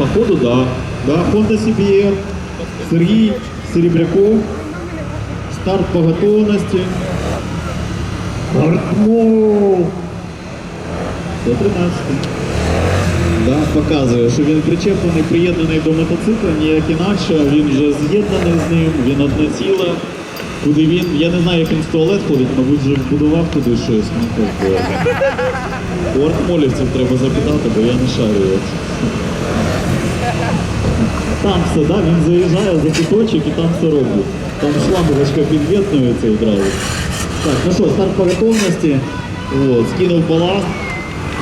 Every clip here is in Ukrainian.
Походу, да. Да, Honda CBR, Сергій Серебряков, старт по готовності. Артмов! 113. Да, показує, що він причеплений, приєднаний до мотоцикла, ніяк інакше, він вже з'єднаний з ним, він одне ціле. Куди він, я не знаю, як він в туалет ходить, мабуть, вже вбудував туди щось. Ну, так. У артмолівців треба запитати, бо я не шарю. Там все, да, він заїжджає за куточок і там все робить. Там шлангочка під'єднується одразу. Так, ну що, старт по готовності. От, скинув баласт.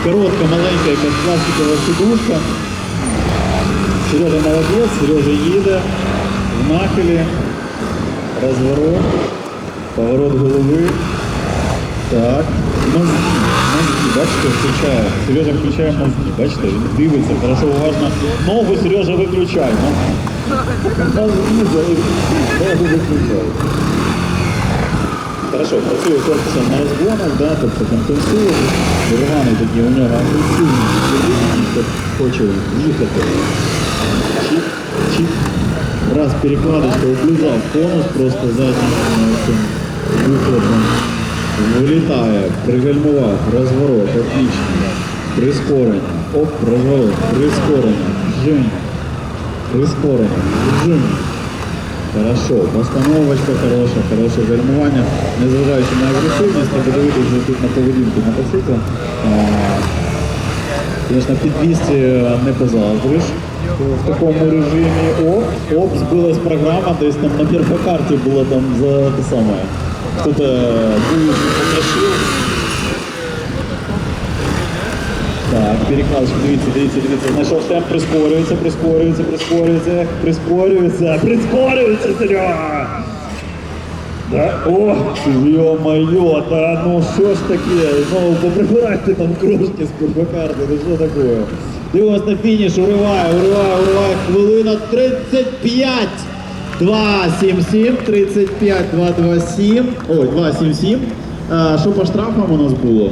Коротка, маленька якась пластикова сидушка. Сережа молодець, Сережа їде. В нахилі. Розворот. Поворот голови. Так. Мозги. Мозги, бачите, включає. Сережа включає мозги. Бачите, він дивиться, хорошо, уважно. Ногу Сережа виключай. Ну. Мозги за- ногу виключай. Хорошо, працює корпусом на розгонах, да, тобто компенсує. Дереваний такий у нього агресивний, хто хоче їхати. Чик, чик. Раз перекладочка облизав конус, просто заднім е, цим виходом. Вилітає, пригальмував, розворот, отлично. Прискорення. Оп, розворот, прискорення. Жим. Прискорення. Жим. Хорошо, постановочка хороша, хороше гальмування. Незважаючи на агресивність, треба дивитися тут на поведінку мотоцикла. Звісно, під 200 не позаздриш. В такому режимі оп, оп, збилась програма, десь там на перфокарті було там за те саме. Хто-то вулицю покрошив. Так, перекладочка, дивіться, дивіться, дивіться. Знайшов темп, прискорюється, прискорюється, прискорюється, прискорюється, прискорюється, Серега! Да? О, ё-моё, да ну що ж таке? Ну, поприбирайте там крошки з перфокарти, ну що таке? Дивимось на фініш, уриває, уриває, уриває, хвилина 35! 2-7-7, 35, 2-2-7, ой, 2-7-7. А, по штрафам у нас було?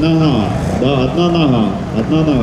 Нога, да, одна нога, одна нога.